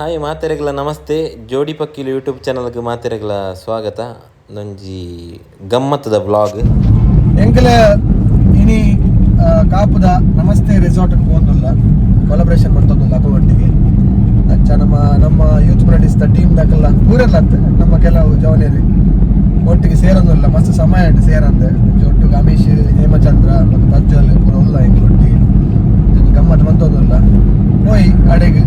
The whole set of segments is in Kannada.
ಹಾಯ್ ಮಾತೆರೆಗಳ, ನಮಸ್ತೆ. ಜೋಡಿ ಪಕ್ಕಿಲು ಯೂಟ್ಯೂಬ್ ಚಾನಲ್ಗೆ ಮಾತೆರೆಗಳ ಸ್ವಾಗತ. ನಂಜಿ ಗಮ್ಮತ್ತದ ಬ್ಲಾಗ್ ಎಂಗಲ ಇನಿ ಕಾಪುದ ನಮಸ್ತೆ ರೆಸಾರ್ಟ್ ಹೋಗುದಿಲ್ಲ ಕೊಲಬ್ರೇಷನ್ ಮಾಡ್ತೊಂದಿಲ್ಲ ಅಕೌಂಟಿಗೆ ಅಚ್ಚ, ನಮ್ಮ ನಮ್ಮ ಯೂತ್ ದ ಟೀಮ್ ದಾಕಲ್ಲ ಊರೆಲ್ಲ ನಮ್ಮ ಕೆಲವು ಜವನೇರಿ ಒಟ್ಟಿಗೆ ಸೇರೋದಿಲ್ಲ ಮಸ್ತ್ ಸಮಯ ಉಂಟು ಸೇರಂದೆ ಒಟ್ಟಿಗೆ ಅಮೀಶ್ ಹೇಮಚಂದ್ರ, ಮತ್ತು ಪ್ರಜ್ವಲ್ ಪೂರ ಉಲ್ಲ ಒಟ್ಟಿಗೆ. ಗಮ್ಮತ್ ಬಂತೊಂದಿಲ್ಲ. ಹೋಯ್ ಅಡೆಗೆ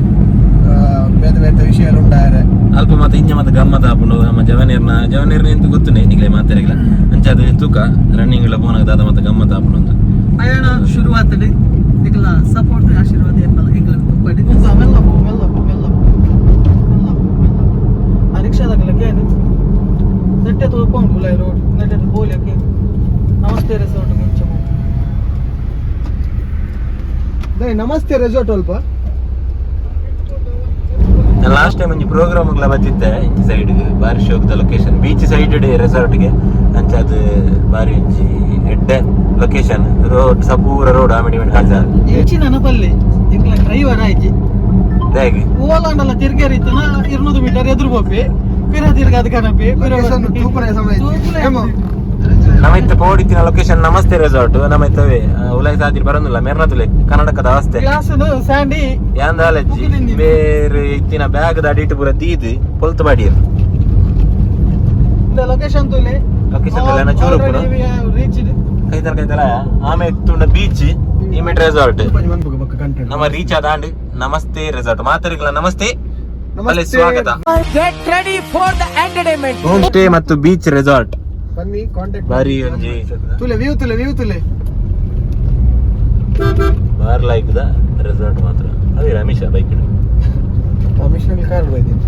ಬೇತೆ ಬೇತೆ ವಿಷಯ ಉಂಟಾಯರೆ ಅಲ್ಪ ಮತ್ತೆ ಇಂಜ ಮತ್ತೆ ಗಮ್ಮತ್ ಆಪುಂಡು ನಮ್ಮ ಜವನೀರ್ನ ಜವನೀರ್ನ ಎಂತ ಗೊತ್ತುನೆ ನಿಗ್ಲೆ ಮಾತೆರೆಗಳ ಅದು ತೂಕ ರನ್ನಿಂಗ್ ಎಲ್ಲ ಫೋನ್ ದಾದ ಮತ್ತೆ ಗಮ್ಮತ್ ಆಪುಂಡು ಅಂತ. ಪ್ರಯಾಣ ಶುರುವಾತಲ್ಲಿ ನಿಗ್ಲ ಸಪೋರ್ಟ್ ಆಶೀರ್ವಾದ ಏರ್ಪಲ್ಲ ತುಪ್ಪಡಿ ಮೆಲ್ಲ ಅವೆಲ್ಲ ಅವೆಲ್ಲ ಪೋ ಆ ರಿಕ್ಷಾದಾಗಲಕ್ಕೆ ಏನು ನೆಟ್ಟೆ ತೋಕೊಂಡು ಗುಲಾಯಿ ರೋಡ್ ನೆಟ್ಟೆ ಬೋಲಿಯಕ್ಕೆ ನಮಸ್ತೆ ರೆಸಾರ್ಟ್ ಮುಂಚೆ ದೈ ನಮಸ್ತೆ ರೆಸಾರ್ಟ್ ಅಲ್ಪ. ನಾನು ಲಾಸ್ಟ್ ಟೈಮ್ ಒಂಜಿ ಪ್ರೋಗ್ರಾಮ್ಗಳ ಬತ್ತಿದ್ದೆ ಇಂಚಿ ಸೈಡ್ ಬಾರಿ ಶೋಕದ ಲೊಕೇಶನ್ ಬೀಚ್ ಸೈಡ್ ರೆಸಾರ್ಟ್ಗೆ ಅಂಚ ಅದು ಬಾರಿ ಒಂಜಿ ಎಡ್ಡೆ ಲೊಕೇಶನ್ ರೋಡ್ ಸಪೂರ ರೋಡ್ ಆಮಿಡಿ ಮಿಡಿ ಕಾಜ ಹೆಚ್ಚಿ ನನಪಲ್ಲಿ ಡ್ರೈವರ್ ಆಯ್ತು ಹೇಗೆ? ಓಲಾಂಡಲ್ಲ ನಾ ಇರ್ನೂರು ಮೀಟರ್ ಎದುರು ಬೋಪಿ ಪಿರ ತಿರ್ಗಾದ ಕನಪಿ ಪಿರ ತೂಪನೆ ಸಮಯ ಐತಿ. ಪೌಡಿತ್ತಿನ ಲೊಕೇಶನ್ ನಮಸ್ತೆ ರೆಸಾರ್ಟ್ ನಮ್ಮ ಇತ್ತವೆ ಉಲೈ ಸಾದಿರ್ ಬರಂದಿಲ್ಲ ಮೆರ್ನದುಲೆ ಕರ್ನಾಟಕದ ಅವಸ್ಥೆ. ಸ್ಯಾಂಡಿ. ಯಾಂದ ಯಾಂದಾಲಜ್ಜಿ ಬೇರೆ ಇತ್ತಿನ ಬ್ಯಾಗ್ ದ ಅಡಿಟ್ ಪೂರ ತೀದು ಪೊಲ್ತು ಇಂದ ಲೊಕೇಶನ್ ತುಲೆ. ಲೊಕೇಶನ್ ತುಲೆ ನಾ ಚೂರು ಪುರ. ಕೈತರ ಕೈತಲ ಕೈತಲ ಆಮೆ ತುಂಡ ಬೀಚ್ ಇಮಿಟ್ ರೆಸಾರ್ಟ್. ನಮ್ಮ ರೀಚ್ ಆದಾಂಡ್ ನಮಸ್ತೆ ರೆಸಾರ್ಟ್ ಮಾತರಿಗಳ ನಮಸ್ತೆ. ಅಲ್ಲಿ ನಮಸ್ತೆ. ಸ್ವಾಗತ. ಹೋಮ್ ಸ್ಟೇ ಮತ್ತು ಬೀಚ್ ರೆಸಾರ್ಟ್ ಬನ್ನಿ ಕಾಂಟ್ಯಾಕ್ಟ್ ಬಾರಿ ಒಂಜಿ ತುಲೆ ವ್ಯೂ ತುಲೆ ವ್ಯೂ ತುಲೆ ಬಾರ್ ಲೈಕ್ ದ ರೆಸಾರ್ಟ್ ಮಾತ್ರ ಅದೇ ರಮೇಶ ಬೈಕ್ ಮಿಷನಲ್ಲಿ ಕಾರ್ ಹೋಯ್ತೀನಿ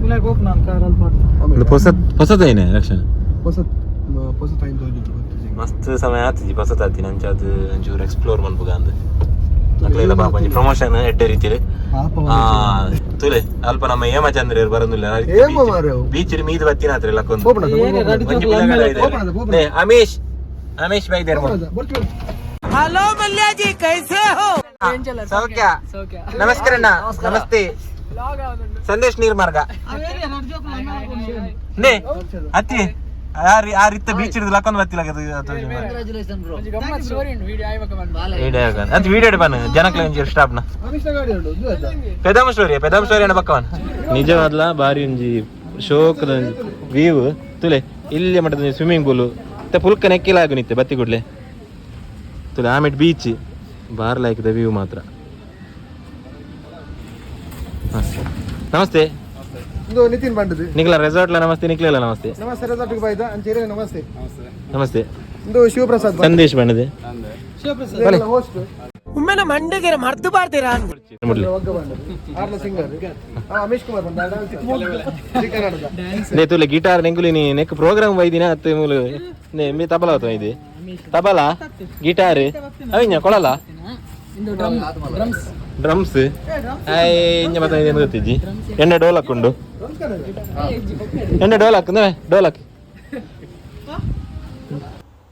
ತುಲೆ ಗೋಪ್ ನಾನು ಕಾರಲ್ಲಿ ಪಾಡ್ದು ಒಂದು ಹೊಸ ಹೊಸದೇನೆ ರಕ್ಷಣ ಹೊಸ ಹೊಸ ಟೈಮ್ ತೋಜಿದ್ರು ಮಸ್ತ್ ಸಮಯ ಆತಿಜಿ ಹೊಸತ್ ಆತಿನ ಅಂಚಾದ್ ಒಂಚೂರು ಎಕ್ಸ್ಪ್ಲೋರ್ ಮನ್ಪುಗ ಅಂದ್ ಮಕ್ಳೆಲ್ಲ ಪಾಪ ಪ್ರಮೋಷನ್ ಎಡ್ಡೆ ರೀತಿಲಿ. ಆ ತುಲೆ ಅಲ್ಪ ನಮ್ಮ ಹೇಮಚಂದ್ರ ಬರಂದಿಲ್ಲ. ಹೇಮ ಮಾರ್ರೆ ಅವು. ಬೀಚ್ ಮೀದ್ ಬತ್ತಿನ ಹತ್ರ ಲಕ್ಕೊಂದು ಅಮೇಶ್ ಅಮೇಶ್ ಬೈ ದೇರ್ ಮಲ್ಯಾಜಿ ಕೈಸೆ ಹೋ? ಸೌಖ್ಯ. ನಮಸ್ಕಾರ ಅಣ್ಣ. ನಮಸ್ತೆ. ಸಂದೇಶ್ ನೀರ್ಮಾರ್ಗ. ಅತ್ತಿ ಯಾರು ಇತ್ತ ಬೀಚ್ ಹಿಡಿದು ಲಕ್ಕೊಂದು ಬತ್ತಿಲ್ಲ ಅಂತ ವಿಡಿಯೋ ಬನ್ ಜನಕ್ಲೆ ಒಂಜಿ ಸ್ಟಾಪ್ನ? ಪೆದಮ ಸ್ಟೋರಿ ಪೆದಮ ಸ್ಟೋರಿ ಅಣ್ಣ ಪಕ್ಕವನ್ ನಿಜವಾದ್ಲ ಬಾರಿ ಒಂಜಿ ಶೋಕದ ವ್ಯೂ ತುಲೆ ಇಲ್ಲಿ ಮಟ್ಟದ ಸ್ವಿಮ್ಮಿಂಗ್ ಪೂಲ್ ಮತ್ತೆ ಪುಲ್ಕ ನೆಕ್ಕಿಲ ಆಗು ನಿತ್ತೆ ಬತ್ತಿ ಕೊಡ್ಲೆ. ತುಲೆ ಆಮೇಲೆ ಬೀಚ್ ಬಾರ್ ಲೈಕ್ ದ ವ್ಯೂ ಮಾತ್ರ ನಮಸ್ತೆ. ಇದು ನಿತಿನ್ ಬಂಡದು ನಿಕ್ಲ ರೆಸಾರ್ಟ್ಲ ನಮಸ್ತೆ ನಿಕ್ಲೆಲ್ಲ ನಮಸ್ತೆ. ನಮಸ್ತೆ ರೆಸಾರ್ಟ್ಗೆ ಬಾಯ್ದ ಅಂಚೇರಿ ನಮಸ್ತೆ. ನಮಸ್ತೆ. ಇದು ಶಿವಪ್ರಸಾದ್ ಸಂದೇಶ್ ಬಣ್ಣದೆ ಹೋಸ್ಟ್ ಒಮ್ಮೆನ ಮಂಡಗೆರೆ ಮರ್ತು ಬಾರ್ತೀರಾ ಬಂಡದು ಆರ್ಲ ಸಿಂಗರ್. ಅಮಿಶ್ ಕುಮಾರ್ ಬಂದ ನೇ ತುಲೆ ಗಿಟಾರ್ ನೆಂಗುಲಿ ನೀ ನೆಕ್ ಪ್ರೋಗ್ರಾಮ್ ಬೈದಿನ? ಅತ್ತೆ ಮೂಲು ನೇ ಮಿ ತಬಲ ಆತ ಇದು? ತಬಲ? ಗಿಟಾರ್ ಅವಿഞ്ഞ ಕೊಳಲ? ಡ್ರಮ್ಸ್ ಐ ಇಂಜ ಮತ್ತೆ ಏನು ಗೊತ್ತಿಜ್ಜಿ ಎಣ್ಣೆ ಡೋಲಕ್ ಉಂಡು ಡೋಲ್ ಹಾಕಿ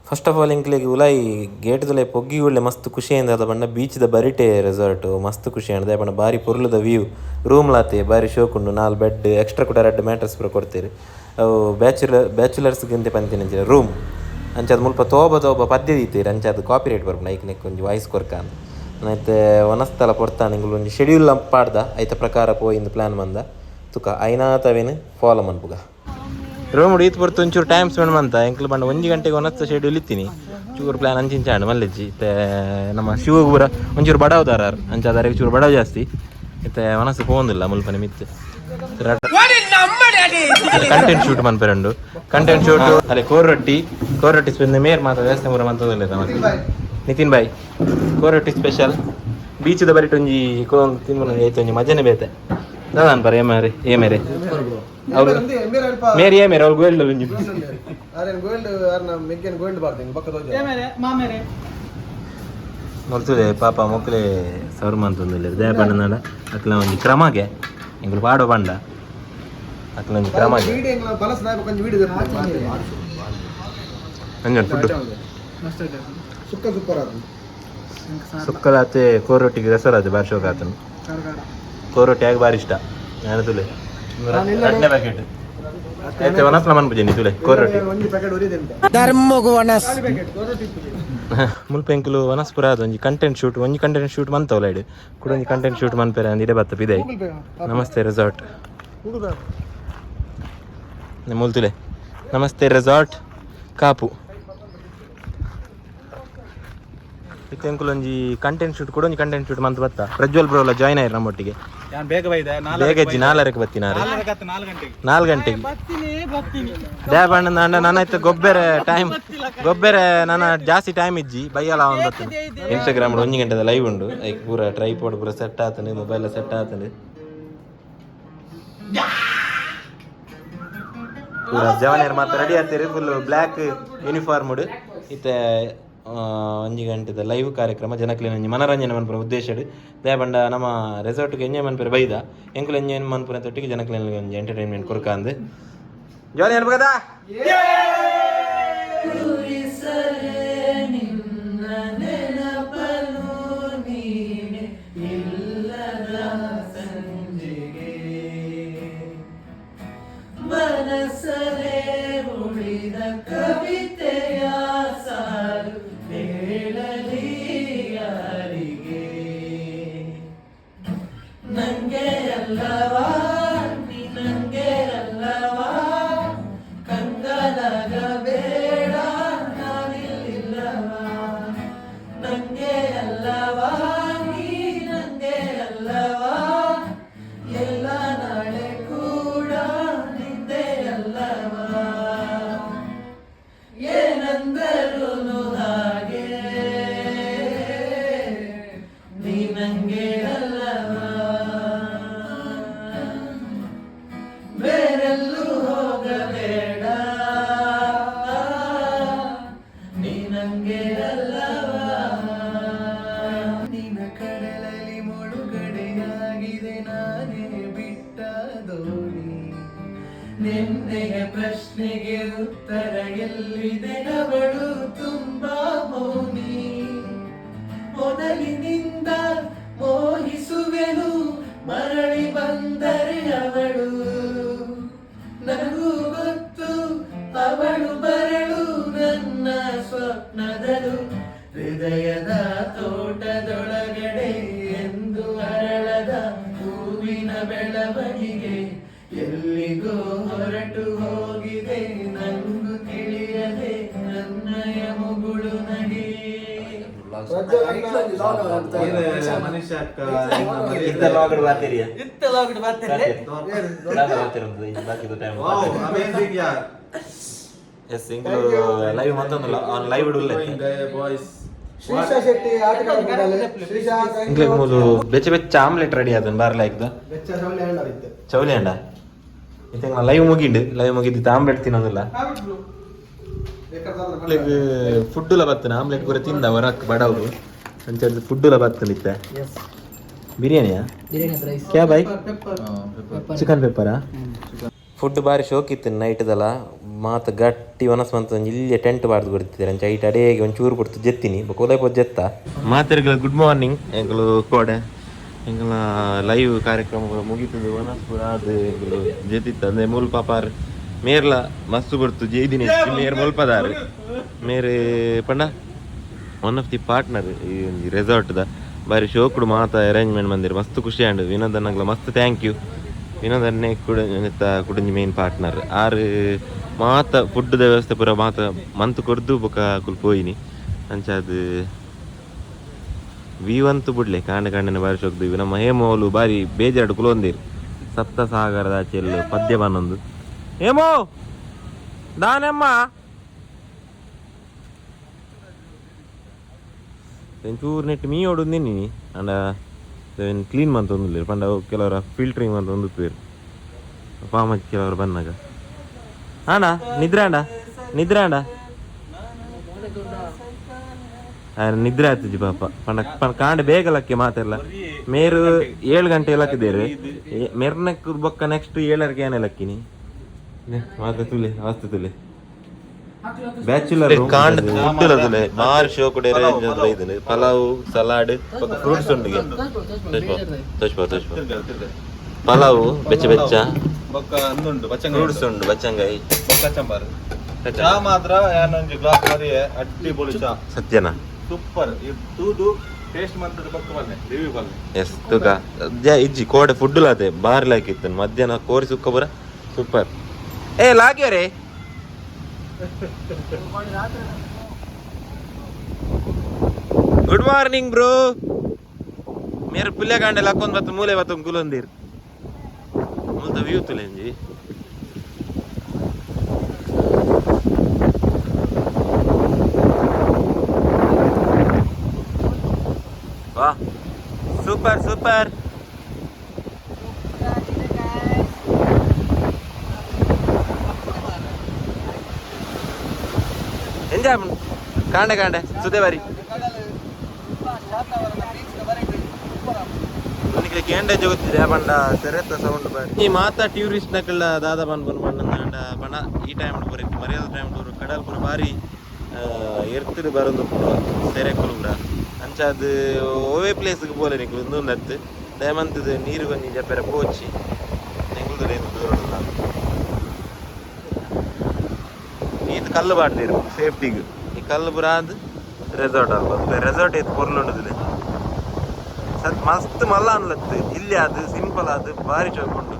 ಫಸ್ಟ್ ಆಫ್ ಆಲ್ ಇಂಕ್ಲಿಗೆ ಉಲಾಯಿ ಗೇಟ್ ಲೈ ಪೊಗ್ಗಿ ಉಳ್ಳೆ ಮಸ್ತ್ ಖುಷಿಯಿಂದ ಅದ ಬಣ್ಣ, ಬೀಚ್ದ ಬರಿಟೆ ರೆಸಾರ್ಟ್ ಮಸ್ತ್ ಖುಷಿ ಅಂದ ಬಣ್ಣ ಬಾರಿ ಪೊರ್ಲುದ ವ್ಯೂ ರೂಮ್ ಲಾತೆ ಬಾರಿ ಶೋಕುಂಡು ನಾಲ್ ಬೆಡ್ ಎಕ್ಸ್ಟ್ರಾ ಕೂಡ ರೆಡ್ ಮ್ಯಾಟ್ರಸ್ ಪೂರ ಕೊಡ್ತೀರಿ. ಅವು ಬ್ಯಾಚುಲರ್ ಬ್ಯಾಚುಲರ್ಸ್ಗಿಂತ ಪಂತಿನ ರೂಮ್ ಅಂಚದ ಮುಲ್ಪ ತೋಬ ತೋಬ ಪದ್ಯ ದೀತೀರಿ ಅಂಚದ ಕಾಪಿ ರೇಟ್ ಬರ್ಬೋದು ಐಕ್ ನೆಕ್ ಒಂದು ವಾಯ್ಸ್ ಕೊರ್ಕ ಅಂತ. ಒನಸ್ತಲ ಕೊಡ್ತಾನೆ ಒಂಜಿ ಶೆಡ್ಯೂಲ್ ಪಾಡ್ದ, ಐತ ಪ್ರಕಾರ ಪೋಯಿಂದು ಪ್ಲಾನ್ ಬಂದ ತುಕ ಐನಾತವೇನು ಫಾಲೋ ಮನ್ಪುಗ ರೋಮುಡು ಈತ್ ಬರ್ತು ಒಂಚೂರು ಟೈಮ್ ಸ್ಪೆಂಡ್ ಮಂತ. ಎಂಕ್ಲು ಬಂಡ ಒಂಜಿ ಗಂಟೆಗೆ ಒನಸ್ತ ಶೆಡ್ಯೂಲ್ ಇತ್ತೀನಿ. ಚೂರು ಪ್ಲಾನ್ ಅಂಚಿಂಚಾಂಡು ಮಲ್ಲೆಜ್ಜಿ. ಇತ್ತೆ ನಮ್ಮ ಶಿವಗ್ ಪೂರ ಒಂಚೂರು ಬಡವದಾರ ಅಂಚಾದಾರಿಗೆ ಚೂರು ಬಡವ ಜಾಸ್ತಿ. ಇತ್ತೆ ಮನಸ್ಸು ಪೋಂದಿಲ್ಲ ಮುಲ್ಪನೆ ಮಿತ್ತು. ಕಂಟೆಂಟ್ ಶೂಟ್ ಮನ್ಪೆರಂಡು ಕಂಟೆಂಟ್ ಶೂಟ್ ಅಲ್ಲೇ ಕೋರ್ ರೊಟ್ಟಿ. ಸ್ಪೆಂದ ಮೇರ್ ಮಾತ್ರ ವ್ಯವಸ್ಥೆ ಮೂರ ಮಂತದಲ್ಲ ನಿತಿನ್ ಬಾಯ್ ಕೋರೊಟ್ಟಿ ಸ್ಪೆಷಲ್ ಬೀಚದ ಬರಿಟ್ ಒಂಜಿ ಕೋಂಗ್ ತಿನ್ಕೊಂಡು ಐತೆ ಒಂಜಿ ಮಜನೆ ಬೇತೆ. ಬರ ಏಮಾರೆ ಏ ಅವ್ರು ಮೇರಿ ತೋಜ ಮಾಮೇರೆ ನೋಡ್ತದೆ ಪಾಪ ಮಕ್ಕಳೇ ಸವರ್ ಮಂತಂದಿಲ್ಲ ದಯಪಂಡ ನಾಡ ಅಕ್ಲ ಒಂಜಿ ಕ್ರಮಗೆ ಎಂಗಳು ಪಾಡೋ ಪಂಡ ಅಕ್ಲ ಒಂಜಿ ಕ್ರಮಗೆ ಅಂಜನ್ ಫುಡ್ ಸುಕ್ಕ ಸುಕ್ಕಲಾತೆ ಕೋರೊಟ್ಟಿಗೆ ರಸರಾತೆ ಬಾರಿ ಶೋಕ ಟ್ಯಾಗ್ ಕೋರೊಟ್ಟಿ ಆಗಿ ಬಾರಿ ಇಷ್ಟ ನಾನು ತುಲೆ ಎರಡನೇ ಪ್ಯಾಕೆಟ್ ಮನ್ಪುಜಿ ತುಲೆ ಕೋರೊಟ್ಟಿ ಒಂಜಿ ಪ್ಯಾಕೆಟ್ ಉರಿದೆಂತ ಮುಲ್ಪ ಎಂಕುಲು ವನಸ್ಪುರ ಅದು ಒಂಜಿ ಕಂಟೆಂಟ್ ಶೂಟ್ ಒಂಜಿ ಕಂಟೆಂಟ್ ಶೂಟ್ ಮಂತವಲ ಇಡು. ಕೂಡ ಒಂಜಿ ಕಂಟೆಂಟ್ ಶೂಟ್ ಮನ್ಪೆರೆ ಅಂದಿಡೆ ಬತ್ತ ಪಿದೈ ಗೂಗಲ್ ನಮಸ್ತೆ ರೆಸಾರ್ಟ್ ಮುಲ್ತುಲೆ ನಮಸ್ತೆ ರೆಸಾರ್ಟ್ ಕಾಪು. ಇತ್ತೆ ಎಂಕುಲು ಒಂಜಿ ಕಂಟೆಂಟ್ ಶೂಟ್ ಕೂಡ ಒಂಜಿ ಕಂಟೆಂಟ್ ಶೂಟ್ ಮಂತ್ ಬತ್ತ. ಪ್ರಜ್ವಲ್ ಬ್ರೋಲ ಜಾಯ್ನ್ ಆಯ್ರು ನಮ್ಮೊಟ್ಟಿಗೆ. ನಾನು ಬೇಗ ಬೈದೆ ನಾಲ್ಕು ಇಜ್ಜಿ ನಾಲ್ಕರಕ್ಕೆ ಬತ್ತಿನಾರು ನಾಲ್ಕು ಗಂಟೆಗೆ. ನಾಲ್ಕು ಗಂಟೆಗೆ. ಬರ್ತೀನಿ ಬರ್ತೀನಿ. ದ್ಯಾಬಣ್ಣ ಅಂಡ ನನ್ನ ಆಯ್ತು ಗೊಬ್ಬರ ಟೈಮ್ ಗೊಬ್ಬೆರೆ ನನ್ನ ಜಾಸ್ತಿ ಟೈಮ್ ಇಜ್ಜಿ. ಬೈಯಲ್ಲ ಅವನು ಬರ್ತೀನಿ ಇನ್ಸ್ಟಾಗ್ರಾಮ್ ಒಂಜಿ ಗಂಟೆದ ಲೈವ್ ಉಂಡು ಐಕ್ ಪೂರ ಟ್ರೈಪಾಡ್ ಪೂರ ಸೆಟ್ ಆತನೆ ಮೊಬೈಲ್ ಸೆಟ್ ಆತನೆ ಪೂರ ಜವನೇರ್ ಮಾತ್ರ ರೆಡಿ ಆಗ್ತೀರಿ. ಫುಲ್ ಬ್ಲ್ಯಾಕ್ ಯೂನಿಫಾರ್ಮ್ ಇತ್ತೆ ಒಂಜಿ ಗಂಟೆದ ಲೈವ್ ಕಾರ್ಯಕ್ರಮ, ಜನಕ್ಲಿನ ಒಂಜಿ ಮನರಂಜನೆ ಮನ್ಪುರ ಉದ್ದೇಶ ದೇಬಂಡ ನಮ್ಮ ರೆಸಾರ್ಟ್ಗೆ ಎಂಜಾಯ್ ಮನ್ಪುರ ಬೈದ. ಎಂಕುಲು ಎಂಜಾಯ್ ಮನ್ಪುರ ತೊಟ್ಟಿಗೆ ಜನಕ್ಲಿನ ಒಂಜಿ ಎಂಟರ್ಟೈನ್ಮೆಂಟ್ ಕೊರ್ಕಾಂದು. ಜಾಲಿ ಉಳಿದ ಕವಿತೆಯ ನಿನ್ನೆಯ ಪ್ರಶ್ನೆಗೆ ಉತ್ತರ ಎಲ್ಲಿದೆ ಅವಳು? ತುಂಬಾ ಮೌನಿ. ಮೊದಲಿನಿಂದ ಮೋಹಿಸುವೆನು, ಮರಳಿ ಬಂದರೆ ಅವಳು. ನನಗೂ ಗೊತ್ತು, ಅವಳು ಬರಳು ನನ್ನ ಸ್ವಪ್ನದಳು. ಹೃದಯದ ತೋಟದೊಳಗಡೆ ಎಂದು ಅರಳದ ಹೂವಿನ ಬೆಳವಣಿಗೆ. ಎಲ್ಲಿಗೋ ಹೊರಟು ಹೋಗಿದೆ ನಂಗು ತಿಳಿಯದೆ ನನ್ನಯ ಮುಗುಳು ನಡಿ ಲೈವ್ ಮತ್ತೊಂದು ಲೈವ್ ಇಡುಲ್ಲ ಬೆಚ್ಚ ಬೆಚ್ಚ ಆಮ್ಲೆಟ್ ರೆಡಿ ಆದನ್ ಬಾರ್ಲ ಚೌಲಿ ಬೆಚ್ಚ ಇತ್ತ ಲೈವ್ ಮುಗಿಂಡು ಲೈವ್ ಮುಗಿದ್ದು ಆಮ್ಲೆಟ್ ತಿನ್ನೋದಿಲ್ಲ. ಫುಡ್ ಎಲ್ಲ ಬತ್ತನ ಆಮ್ಲೆಟ್ ಕೂಡ ತಿಂದ ಹೊರಕ್ ಬಡವರು. ಅಂಚೆ ಫುಡ್ ಎಲ್ಲ ಬಿರಿಯಾನಿಯಾ ಬಿರಿಯಾನಿ ಬಿರಿಯಾನಿಯಾ ಕ್ಯಾ ಬೈ ಚಿಕನ್ ಪೆಪ್ಪರಾ ಫುಡ್ ಬಾರಿ ಶೋಕ್ ಇತ್ತು ನೈಟ್ದಲ್ಲ ಮಾತು ಗಟ್ಟಿ ಒನಸ್ಮಂತ ಒಂಜಿ ಇಲ್ಲಿಯ ಟೆಂಟ್ ಬಾರ್ದು ಕೊಡ್ತಿದ್ದಾರೆ ಅಂಚ ಐಟ್ ಅಡೆಗೆ ಒಂಚೂರು ಕೊಡ್ತು ಜೆತ್ತೀನಿ. ಕೊಲೆ ಪೋದ್ ಜೆತ್ತ? ಮಾತಿರ್ಗಳ ಗುಡ್ ಮಾರ್ನಿಂಗ್ ಎಂಕಲು ಕೋಡೆ. ಎಂಕಲ ಲೈವ್ ಕಾರ್ಯಕ್ರಮ ಮುಗಿತದೆ ಒನಸ್ಪುರ ಅದು ಜೆತಿತ್ತು ಅಂದ್ರೆ ಮೂಲ್ ಪಾಪಾರ್ ಮೇರ್ಲ ಮಸ್ತು ಕೊಡ್ತು ಜೈದಿನ ಮೇರ್ ಮುಲ್ಪದಾರ್ ಮೇರೆ ಪಂಡ ಒನ್ ಆಫ್ ದಿ ಪಾರ್ಟ್ನರ್ ಈ ರೆಸಾರ್ಟ್ ರೆಸಾರ್ಟ್ದ ಬಾರಿ ಶೋಕುಡು ಮಾತ ಅರೇಂಜ್ಮೆಂಟ್ ಬಂದಿರು ಮಸ್ತ್ ಖುಷಿ ಆಂಡ್ ವಿನೋದ್ ಅನ್ನಗ್ಲ ಮಸ್ತ್ ಥ್ಯಾಂಕ್ ಯು ವಿನೋದ್ ಅನ್ನೆ ಕುಡ ಕುಡಂಜಿ ಮೇನ್ ಪಾರ್ಟ್ನರ್ ಆರು ಮಾತ ಫುಡ್ ವ್ಯವಸ್ಥೆ ಪೂರ ಮಾತ ಮಂತ್ ಕೊರ್ದು ಬೊಕ ಕುಲ್ ಪೋಯಿನಿ ಅಂಚಾದ್ ವ್ಯೂ ಅಂತೂ ಬಿಡ್ಲೆ ಕಾಂಡ ಕಾಂಡನೆ ಬಾರಿ ಶೋಕ್ದು ಇವು ನಮ್ಮ ಹೇಮೋಲು ಬಾರಿ ಬೇಜಾರ್ಡು ಕುಲೊಂದಿರು ಸಪ್ತ ಸಾಗರದ ಆಚೆಲ್ಲ ಪದ್ಯ ಬನ್ನೊಂದು ಹೇಮೋ ದಾನಮ್ಮ ಒಂಚೂರು ನೆಟ್ ಮೀ ಹೊಡುದು ನಿನ್ನಿ ಅಂಡ ಕ್ಲೀನ್ ಮಂತ್ ಒಂದು ಪಂಡ ಕೆಲವರ ಫಿಲ್ಟ್ರಿಂಗ್ ಅಂತ ಒಂದು ಪೇರು ಪಾಮ ಕೆಲವರು ಬಂದಾಗ ಅಣ್ಣ ನಿದ್ರೆ ಅಂಡ ನಿದ್ರೆ ಆಗ್ತದೆ ಪಾಪ. ಪಂಡ ಕಾಂಡ ಬೇಗ ಲಕ್ಕೆ ಮಾತೆಲ್ಲ ಮೇರು ಏಳು ಗಂಟೆ ಲಕ್ಕಿದ್ದೇವೆ. ಮೆರ್ನಕ್ ಬೊಕ್ಕ ನೆಕ್ಸ್ಟ್ ಏಳರಿಗೆ ಏನೇ ಲಕ್ಕಿನಿ ಮಾತ್ರ ತುಲೆ ಅವಸ್ಥೆ ತುಲೆ. ಬ್ಯಾಚುಲರ್ ಕಾಂಡ ಫುಡ್ ತುಲೆ ಮಾರ್ ಶೋ ಕೂಡ ಅರೇಂಜ್ ಅಂದ್ರೆ ಇದನ್ನ? ಪಲಾವ್ ಸಲಾಡ್ ಫ್ರೂಟ್ಸ್ ಉಂಡು ತೋಚ್ಪ ತೋಚ್ಪ ಪಲಾವ್ ಬೆಚ್ಚ ಬೆಚ್ಚ. ಬೊಕ್ಕ ಅಂದುಂಡು ಬಚ್ಚಂಗ ಫ್ರೂಟ್ಸ್ ಉಂಡು ಬಚ್ಚಂಗಾಯಿ ಬೊಕ್ಕ ಚಂಬಾರು ಚಾ ಮಾತ್ರ ಯಾನೊಂಜಿ ಗ್ಲಾಸ್ ಮರಿ ಅಟ್ಟಿ ಪೊಳಿ ಚಾ. ಸತ್ಯನಾ? ಸೂಪರ್. ಇದು ತೂದು ಟೇಸ್ಟ್ ಮಾಡ್ತಾರೆ ಬನ್ನೆ ರಿವ್ಯೂ ಇಜ್ಜಿ, ಕೋಡೆ ಫುಡ್ ಲಾತೆ ಬಾರಿ ಲಾಕಿತ್ತು ಮಧ್ಯಾಹ್ನ ಕೋರಿ ಸುಕ್ಕ ಬರ, ಸೂಪರ್. ಏ ಲಾಗ್ಯವರೇ ಗುಡ್ ಮಾರ್ನಿಂಗ್ ಬ್ರೋ ಮೇರೆ ಪುಲ್ಯ ಕಾಂಡೆ ಲಕ್ಕೊಂದ್ ಬತ್ತು ಮೂಲೆ ಬತ್ತು ಗುಲೊಂದಿರ್. ಮುಲ್ದ ವ್ಯೂ ತುಲೆಂಜಿ ವಾ. Super super. ಎಂಜಾಯ್ ಮಾಡು. ಕಾಂಡೆ ಕಾಂಡೆ. ಸುದೇ ಬಾರಿ. ಕೇಂಡೆ ಬಂಡ ಸೌಂಡ್ ಬಾರಿ. ಈ ಮಾತಾ ಟೂರಿಸ್ಟ್ ನಕಲ್ಲ ದಾದ ಬಂದ್ ಬಂದ್ ಅಂಡ ಬಣ. ಈ ಟೈಮ್ ಮರ್ಯಾದ ಟೈಮ್ ಕಡಲ್ ಪುರ ಬಾರಿ ಎರ್ತಿಡು ಬರೋದು ಪುರ ಸೆರೆ ಕುಲುಬ್ರ ಅಂಚಾದ್ ಓವೇ ಪ್ಲೇಸ್ಗೆ ಬೋಲೆ ನಿಕ್ಲು ಒಂದು ನತ್ತು ದಯಮಂತದ ನೀರು ಬಂದು ಜಪ್ಪೆರ ಪೋಚಿ ನೆಂಗುಲ್ದು ದೂರ ಇದು ಕಲ್ಲು ಬಾಡ್ದಿರು ಸೇಫ್ಟಿಗೆ ಈ ಕಲ್ಲು ಬುರಾದ್ ರೆಸಾರ್ಟ್ ಅಲ್ವ ರೆಸಾರ್ಟ್ ಐತೆ ಪೊರ್ಲುಂಡದಿಲ್ಲ ಸತ್ ಮಸ್ತ್ ಮಲ್ಲ ಅನ್ಲತ್ತು. ಇಲ್ಲಿ ಅದು ಸಿಂಪಲ್ ಅದು ಭಾರಿ ಉಂಡು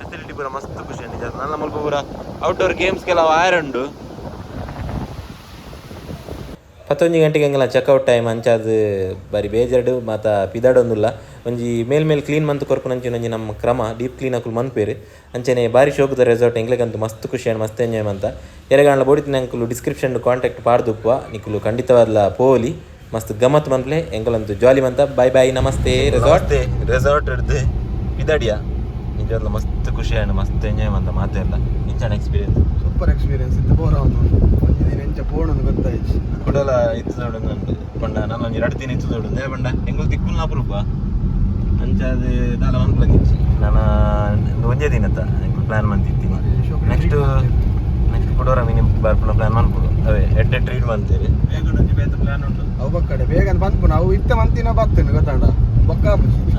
ಫೆಸಿಲಿಟಿ ಪೂರ ಮಸ್ತ್ ಖುಷಿ ನಿಜ ನನ್ನ ಮುಲ್ಪ ಪೂರ ಔಟ್ಡೋರ್ ಗೇಮ್ಸ್ಗೆಲ್ಲ ಆಯರುಂಡು. ಹತ್ತೊಂದು ಗಂಟೆಗೆ ಹಂಗೆಲ್ಲ ಚೆಕ್ಔಟ್ ಟೈಮ್ ಅಂಚಾದ ಬಾರಿ ಬೇಜಾರ್ಡು ಮಾತ ಪಿದಾಡೊಂದುಲ್ಲ. ಒಂಜಿ ಮೇಲ್ ಮೇಲ್ ಕ್ಲೀನ್ ಮಂತ್ ಕೊರ್ಪುನಂಚಿನ ಒಂಜಿ ನಮ್ಮ ಕ್ರಮ ಡೀಪ್ ಕ್ಲೀನ್ ಹಾಕಲು ಮನ್ಪೇರು. ಅಂಚನೆ ಬಾರಿ ಶೋಕದ ರೆಸಾರ್ಟ್ ಎಂಗ್ಲಿಗಂತೂ ಮಸ್ತ್ ಖುಷಿ ಆ್ಯಂಡ್ ಮಸ್ತ್ ಎಂಜಾಯ್ ಮಂತ ಎರಗಾಂಡ್ಲ ಬೋಡಿತಿನ ಅಂಕಲು ಡಿಸ್ಕ್ರಿಪ್ಷನ್ ಕಾಂಟ್ಯಾಕ್ಟ್ ಪಾಡ್ದುಪ್ಪ ನಿಕ್ಕಲು ಖಂಡಿತವಾದ್ಲ ಪೋಲಿ. ಮಸ್ತ್ ಗಮ್ಮತ್ ಮಂತ್ಲೆ ಎಂಗಲಂತೂ ಜಾಲಿ ಮಂತ. ಬಾಯ್ ಬಾಯ್ ನಮಸ್ತೆ ರೆಸಾರ್ಟ್ ರೆಸಾರ್ಟ್ ಹಿಡ್ದು ಪಿದಾಡಿಯಾ. ನಿಜವಾಗ್ಲೂ ಮಸ್ತ್ ಖುಷಿ ಆ್ಯಂಡ್ ಮಸ್ತ್ ಎಂಜಾಯ್ ಮಂತ ಮಾತೇ ಇಲ್ಲ ಇಂಚಾನ ಎಕ್ಸ್ಪೀರಿಯನ್ಸ್ ಸೂಪರ್ ಎಕ್ಸ್ಪೀರಿಯನ್ಸ್ ಇತ್ತು ಬೋರ ಅವನು ಒಂದು ದಿನ ಎಂಚ ಪೋಣನು ಗೊತ್ತಾಯ್ತು ಕುಡಲ ಇತ್ತು ನೋಡು ನಂದು ಪಂಡ ನಾನು ಒಂದು ಎರಡು ದಿನ ಇತ್ತು ನೋಡು ದೇ ಪಂಡ ಹೆಂಗಲ್ ತಿಕ್ಕುಲ್ ಅಪರೂಪ ಅಂಚಾದ ದಾಲ ಮನ್ಪಲಗಿಚ್ಚಿ ನಾನು ಒಂದೇ ದಿನ ಪ್ಲಾನ್ ಮಂತಿತ್ತೀನಿ ನೆಕ್ಸ್ಟ್ ನೆಕ್ಸ್ಟ್ ಕೊಡೋರ ಮಿನಿಮ್ ಬರ್ಪುನ ಪ್ಲಾನ್ ಮನ್ಪುಡು ಅವೇ ಎಡ್ಡೆ ಟ್ರೀಟ್ ರೀಡ್ ಬೇಗ ಒಂಜಿ ಬೇತ ಪ್ಲಾನ್ ಉಂಟು. ಅವು ಬಕ್ಕಡೆ ಬೇಗ ಅಂತ ಬಂದ್ಪು ನಾವು ಇತ್ತ ಮಂತಿನ ಬರ್ತೇನೆ ಗೊತ್ತಾಂಡ ಬೊಕ್ಕ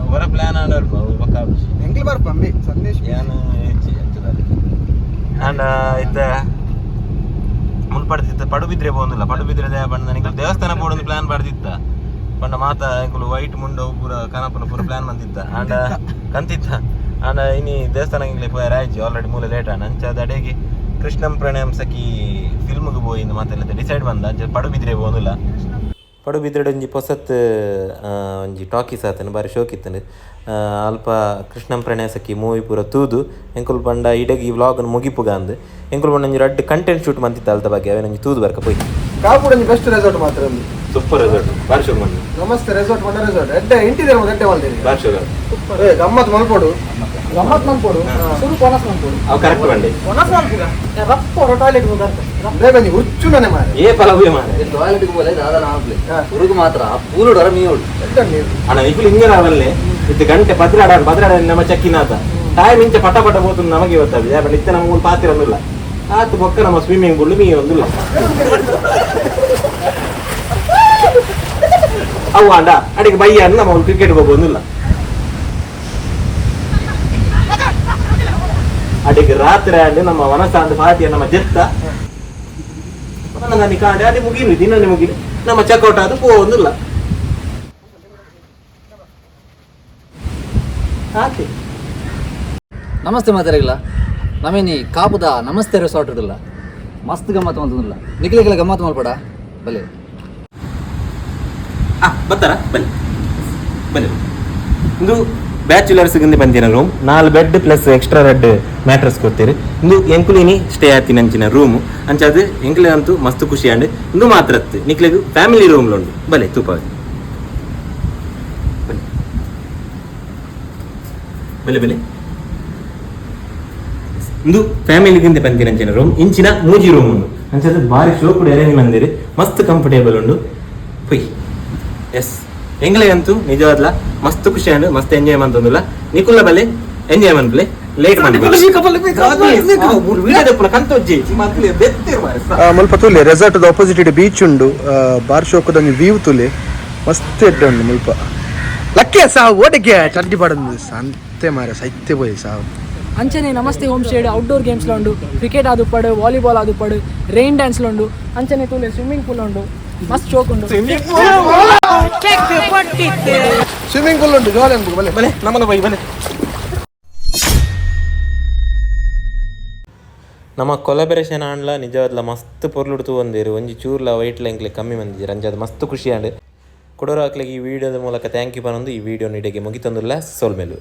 ಅವರ ಪ್ಲಾನ್ ಆಡೋರು ಅವು ಬೊಕ್ಕ ಎಂಗ್ಲಿ ಬರ್ಪಂಬಿ ಸಂದೇಶ್. ಏನು ಹೆಚ್ಚಿ ಹೆಚ್ಚು ಆಂಡ ಇತ್ತ ಮುನ್ಪಡ್ತಿತ್ತು ಪಡುಬಿದ್ರೆ ಬಂದಿಲ್ಲ. ಪಡುಬಿದ್ರೆ ಪಂಡ ನಿಂಗೆ ದೇವಸ್ಥಾನ ಪೋಡೊಂದು ಪ್ಲಾನ್ ಬರ್ದಿತ್ತ ಪಂಡ ಮಾತ ಎಂಕುಲು ವೈಟ್ ಮುಂಡ ಪೂರ ಕನಪನ ಪೂರ ಪ್ಲಾನ್ ಮಂದಿತ್ತ ಆಂಡ ಕಂತಿತ್ತ ಆಂಡ ಇನಿ ದೇವಸ್ಥಾನ ಇಂಗ್ಲೆ ಪೋಯ ಆಲ್ರೆಡಿ ಮೂಲೆ ಲೇಟ್ ಆನ. ಅಂಚ ದಡೆಗೆ ಕೃಷ್ಣಂ ಪ್ರಣಯಂ ಸಖಿ ಫಿಲ್ಮ್ಗೆ ಪೋಯಿ ಮಾತೆಲ್ಲ ಡಿಸೈಡ್ ಬಂದ. ಪಡುಬಿದ್ರೆ പോകുന്നില്ല ಪಡುಬಿದ್ರೆಡ್ ಒಂಜಿ ಪೊಸತ್ ಆ, ಒಂಜಿ ಟಾಕೀಸ್ ಆತನು ಬಾರಿ ಶೋಕಿತ್ತನು ಆ, ಅಲ್ಪ ಕೃಷ್ಣಂ ಪ್ರಣಯಸಕ್ಕಿ ಮೂವಿ ಪೂರ ತೂದು ಎಂಕುಲ್ ಪಂಡ ಇಡಗಿ ಈ ವ್ಲಾಗ್ ಮುಗಿಪುಗ ಅಂದ್ ಎಂಕುಲ್ ಪಂಡ ಒಂಜಿ ರಡ್ಡ್ ಕಂಟೆಂಟ್ ಶೂಟ್ ಮಂತಿತ್ತ ಅಲ್ದ ಬಗ್ಗೆ ಅವೇ ಒಂಜಿ ತೂದು ಬರ್ಕ ಪೋಯಿ ಕಾಪುಡ ಬೆಸ್ಟ್ ರೆಸಾರ್ಟ್ ಮಾತ್ರ ಸೂಪರ್ ರೆಸಾರ್ಟ್ ಬಾರಿ ಶೋಕ್ ಮಂದಿ ನಮಸ್ತೆ ರೆಸಾರ್ಟ್ ಮಂಡ ರೆಸಾರ್ಟ್ ಎಡ್ಡೆ ಇಂಟೀರಿಯರ್ ಮತ್ತೆ ಎಡ್ಡೆ ಮಾಡ್ತೀರಿ ಬಾರಿ ಶೋಕ್. ಏ ಗಮ್ಮತ್ ಮಲ್ಪೋಡು ಗಮ್ಮತ್ ಮಲ್ಪೋಡು ಸುರು ಕೊನಸ್ ಮಲ್ಪೋಡು ಅವು ಕರೆಕ್ಟ್ ಬಂಡಿ ಕೊನಸ್ ಮನ್ಪುಗ ರಪ್ಪ ಟಾಯ್ಲೆಟ್ ಮುಂದರ್ತೆ ಬೇಗ ಒಂಜಿ ಹುಚ್ಚು ನನೆ ಮಾರೆ ಏ ಪಲವೇ ಮಾರೆ ಟಾಯ್ಲೆಟ್ಗೆ പോലെ ದಾದಾ ನಾಪ್ಲೆ ಹಾ. ಹುಡುಗ ಮಾತ್ರ ಆ ಡರ ನೀರು ಅಣ್ಣ ಇಪ್ಪಲು ಹಿಂಗೆ ನಾವಲ್ಲೇ. ಇದು ಗಂಟೆ ಭದ್ರಾಡ ಭದ್ರಾಡ ನಮ್ಮ ಚಕ್ಕಿನಾತ ಟೈಮ್ ಇಂಚೆ ಪಟ ಪಟ ಹೋತು ನಮಗೆ ಗೊತ್ತಾಗಿದೆ ಯಾಕಂದ್ರೆ ನಿತ್ಯ ನಮಗೆ ಪಾತಿರೊಂದಿಲ್ಲ ಆತು ಬೊಕ್ಕ ನಮ್ಮ ಸ್ವಿಮ್ಮಿಂಗ್ ಪೂಲ್ ಮೀ ಒಂದಿಲ್ಲ. ಅವು ಅಂಡ ಅಡಿಗೆ ಬಯ್ಯ ಅನ್ನ ನಮ್ಮ ಕ್ರಿಕೆಟ್ ಹೋಗೋದಿಲ್ಲ ಅಡಿಗೆ ರಾತ್ರಿ ಆಡಿ ನಮ್ಮ ವನಸಾಂದ ಪಾತಿಯ ನಮ್ಮ ಜೆತ್ತ. ನನಗೆ ಕಾಡೆ ಅದೇ ಮುಗಿಲಿ ದಿನನೇ ಮುಗಿಲಿ ನಮ್ಮ ಚೆಕ್ಔಟ್ ಆದ ಹೋಗೋದಿಲ್ಲ. ಹಾಕಿ ನಮಸ್ತೆ ಮಾತಾಡಿಲ್ಲ ನಮೇನಿ ಕಾಪುದ ನಮಸ್ತೆ ರೆಸಾರ್ಟ್ ಇರಲ್ಲ ಮಸ್ತ್ ಗಮ್ಮತ್ ಮಂತಂದಿಲ್ಲ ನಿಕ್ಲಿಕ್ಕೆಲ್ಲ ಗಮ್ಮತ್ ಮಾಡ್ಬೇಡ. ಬಲೆ ಆ ಬರ್ತಾರ? ಬನ್ನಿ. ಬನ್ನಿ. ಇದು ಬ್ಯಾಚುಲರ್ಸ್ಗಿಂದ ಬಂದಿನ ರೂಮ್ ನಾಲ್ ಬೆಡ್ ಪ್ಲಸ್ ಎಕ್ಸ್ಟ್ರಾ ರೆಡ್ ಮ್ಯಾಟ್ರಸ್ ಕೊಡ್ತೀರಿ. ಇಂದು ಎಂಕುಲಿನಿ ಸ್ಟೇ ಆತಿನ ಅಂಚಿನ ರೂಮ್ ಅಂಚಾದ ಎಂಕ್ಲೆ ಅಂತೂ ಮಸ್ತ್ ಖುಷಿ ಅಂಡ್ ಇಂದು ಮಾತ್ರ ನಿಕ್ಲೆಗ್ ಫ್ಯಾಮಿಲಿ ರೂಮ್ ಉಂಡು ಬಲೆ ತೂಪ ಬಲೆ ಬಲೆ ಇಂದು ಫ್ಯಾಮಿಲಿಗಿಂದ ಬಂದಿನ ಅಂಚಿನ ರೂಮ್ ಇಂಚಿನ ಮೂಜಿ ರೂಮ್ ಉಂಡು ಅಂಚಾದ ಬಾರಿ ಶೋ ಕೂಡ ಅರೇಂಜ್ ಮಂದಿರಿ. ಮಸ್ತ್ ಕಂಫರ್ಟೇಬಲ್ ಉಂಡು ಪೊಯ್ ಎಸ್ ಎಂಗ್ಲೇ ಅಂತೂ ನಿಜವಾದ್ಲ ಮಸ್ತ್ ಖುಷಿ ಅಂಡ್ ಮಸ್ತ್ ಎಂಜಾಯ್ ಮಂತೊಂದುಲ್ಲ ನಿಕುಲ್ಲ ಬಲೆ ಎಂಜಾಯ್ ಮನ್ಪುಲೆ ಲೇಟ್ ಮುಲ್ಪ ತೂಲೆ ರೆಸಾರ್ಟ್ ಆಪೋಸಿಟ್ ಇಡೆ ಬೀಚ್ ಉಂಡು ಬಾರ್ ಶೋಕದ ವ್ಯೂ ತೂಲೆ ಮಸ್ತ್ ಎಡ್ಡ ಮುಲ್ಪ ಲಕ್ಕೆ ಸಾವು ಓಟಕ್ಕೆ ಚಡ್ಡಿ ಪಡದು ಅಂತೆ ಮಾರ ಸೈತ್ಯ ಪೋಯಿ ಸಾವು ಅಂಚನೆ ನಮಸ್ತೆ ಹೋಮ್ ಸ್ಟೇಡ್ ಔಟ್ಡೋರ್ ಗೇಮ್ಸ್ ಉಂಡು ಕ್ರಿಕೆಟ್ ಆದು ಪಡು ವಾಲಿಬಾಲ್ ಆದು ಪಡು ರೈನ್ ಡ್ಯಾನ್ಸ್ ಉಂಡು ಅಂಚನೆ ತೂಲೆ ಸ್ವಿಮ್ಮಿಂಗ್ ಪೂಲ್ ಉಂಡು ಮಸ್ತ್ ಶೋಕ್ ಉಂಡು ಸ್ವಿಮ್ಮಿಂಗ್ ಪೂಲ್ ಉಂಟು. ಜಾಲಿ ಉಂಟು ಬಲೆ. ಬಲೆ ನಮ್ಮನ್ನ ಬೈ ಬಲೆ. ನಮ್ಮ ಕೊಲಾಬರೇಷನ್ ಆಂಡ್ಲ ನಿಜವಾದ್ಲ ಮಸ್ತ್ ಪೊರ್ಲುಡ್ತು ಬಂದಿರು ಒಂಜಿ ಚೂರ್ಲ ವೈಟ್ ಲೈಂಕ್ಲೆ ಕಮ್ಮಿ ಮಂದಿಜಿ ರಂಜಾದ ಮಸ್ತ್ ಖುಷಿ ಆಂಡ್. ಕೊಡೋರು ಹಾಕ್ಲಿಕ್ಕೆ ಈ ವಿಡಿಯೋದ ಮೂಲಕ ಥ್ಯಾಂಕ್ ಯು ಪನೊಂದು ಈ ವಿಡಿಯೋ ನಿಡೆಗೆ ಮುಗಿತಂದುಲ್ಲ ಸೋಲ್ಮೇಲು.